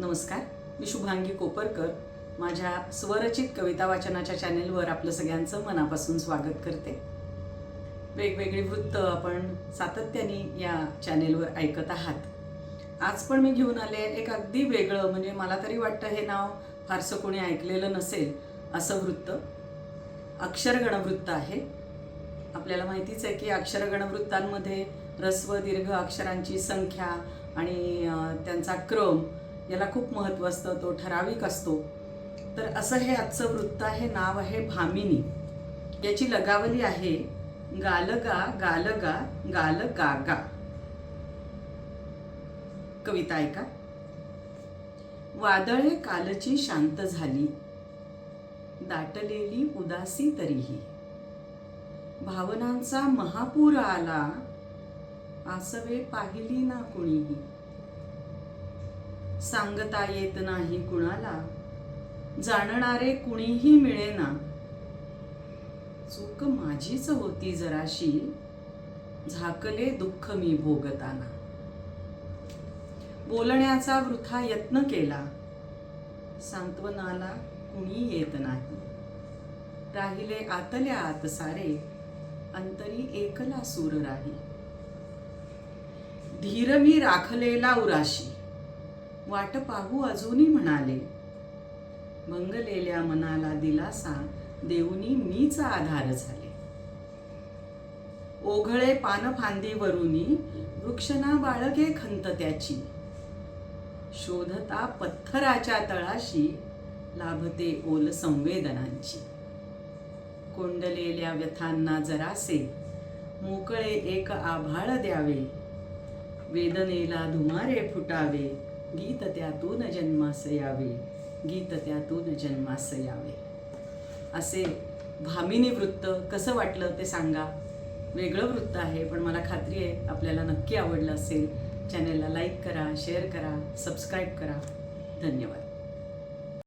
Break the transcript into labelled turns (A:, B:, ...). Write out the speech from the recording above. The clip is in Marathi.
A: नमस्कार. मी शुभांगी कोपरकर. माझ्या स्वरचित कविता वाचनाच्या चॅनेलवर आपलं सगळ्यांचं मनापासून स्वागत करते. वेगवेगळी वृत्त आपण सातत्याने या चॅनेलवर ऐकत आहात. आज पण मी घेऊन आले एक अगदी वेगळं म्हणजे मला तरी वाटतं हे नाव फारसं कोणी ऐकलेलं नसेल असं वृत्त. अक्षरगणवृत्त आहे. आपल्याला माहितीच आहे की अक्षरगणवृत्तांमध्ये ऱ्हस्व दीर्घ अक्षरांची संख्या आणि त्यांचा क्रम याला खूप महत्त्व असतं तो ठराविक असतो. तर असं हे आजचं वृत्त आहे नाव आहे भामिनी. याची लगावली आहे गालगा गालगा गाल गा गा कविता ऐका. वादळे कालची शांत झाली. दाटलेली उदासी तरीही. भावनांचा महापूर आला. आसवे पाहिली ना कुणीही. सांगता येत नाही कुणाला. जाणणारे कुणीही मिळेना. चूक माझीच होती जराशी. झाकले दुःख मी भोगताना. बोलण्याचा वृथा यत्न केला. सांत्वनाला कुणी येत नाही. राहिले आतल्या आत सारे. अंतरी एकला सूर राही. धीर मी राखलेला उराशी. वाट पाहू अजूनही म्हणाले. भंगलेल्या मनाला दिलासा देऊनी मीच आधार झाले. ओघळे पानफांदीवरूनी वृक्षना बाळगे खंत त्याची. शोधता पत्थराच्या तळाशी लाभते ओल संवेदनांची. कोंडलेल्या व्यथांना जरासे मोकळे एक आभाळ द्यावे. वेदनेला धुमारे फुटावे. गीत त्यातून जन्मास यावे. गीत त्यातून जन्मास यावे. असे भामिनी वृत्त कसं वाटलं ते सांगा. वेगळं वृत्त आहे पण मला खात्री आहे आपल्याला नक्की आवडलं असेल. चॅनलला लाईक करा शेअर करा सबस्क्राईब करा. धन्यवाद.